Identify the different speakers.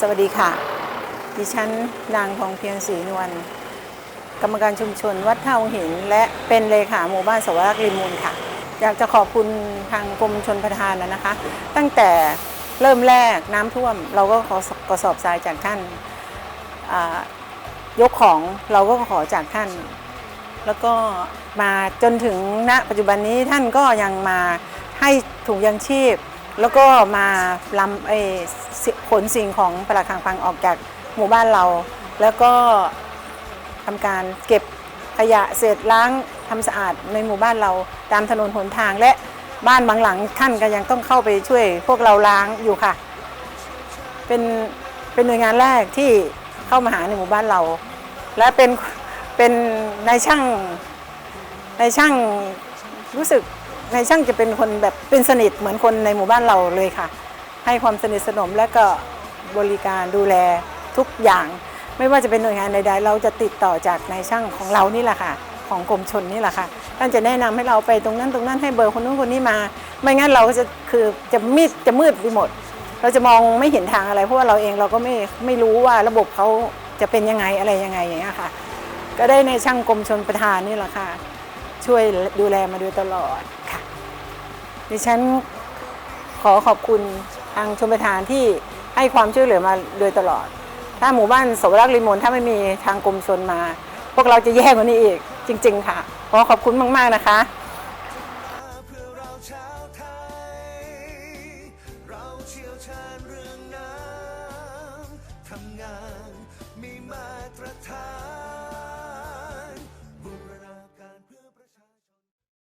Speaker 1: สวัสดีค่ะ ดิฉันนางทองเพียงศรีนวล กรรมการชุมชนวัดเท่าหิน และเป็นเลขาหมู่บ้านสวรักษ์ริมมูลค่ะ อยากจะขอบคุณทางกรมชนประทานนะนะคะ ตั้งแต่เริ่มแรกน้ำท่วม เราก็ขอกระสอบทรายจากท่านยกของเราก็ขอจากท่าน แล้วก็มาจนถึงณปัจจุบันนี้ท่านก็ยังมาให้ถุงยังชีพ แล้วก็มาลำไอ้ขนสิ่งของปลักขังพังออกจากหมู่บ้านเรา แล้วก็ทำการเก็บขยะเศษล้างทำสะอาดในหมู่บ้านเราตามถนนหนทางและบ้านบางหลังท่านก็ยังต้องเข้าไปช่วยพวกเราล้างอยู่ค่ะ เป็นเป็นหน่วยงานแรกที่เข้ามาหาในหมู่บ้านเรา และเป็น เป็นนายช่างนายช่างรู้สึกนายช่างจะเป็นคนแบบเป็นสนิทเหมือนคนในหมู่บ้านเราเลยค่ะ ให้ความสนิทสนมและก็บริการดูแลทุกอย่าง ไม่ว่าจะเป็นหน่วยงานใดๆ เราจะติดต่อจากนายช่างของเรานี่แหละค่ะ ของกรมชนนี่แหละค่ะท่านจะแนะนำให้เราไปตรงนั้นตรงนั้นให้เบอร์คนนู้นคนนี้มา ไม่งั้นเราจะคือจะมืดจะมืดไปหมด เราจะมองไม่เห็นทางอะไรเพราะว่าเราเองเราก็ไม่ไม่รู้ว่าระบบเขาจะเป็นยังไงอะไรยังไงอย่างเงี้ยค่ะ ก็ได้ในช่างกรมชนประธานนี่แหละค่ะ ช่วยดูแลมาโดยตลอดค่ะ ดิฉันขอขอบคุณทางชนประธานที่ให้ความช่วยเหลือมาโดยตลอด ถ้าหมู่บ้านสวรักษ์ริมนถ้าไม่มีทางกรมชนมา พวกเราจะแย่กว่านี้อีกจริง ๆ ค่ะ ขอขอบคุณมาก ๆ นะคะ
Speaker 2: ทำงานมีมาตรฐาน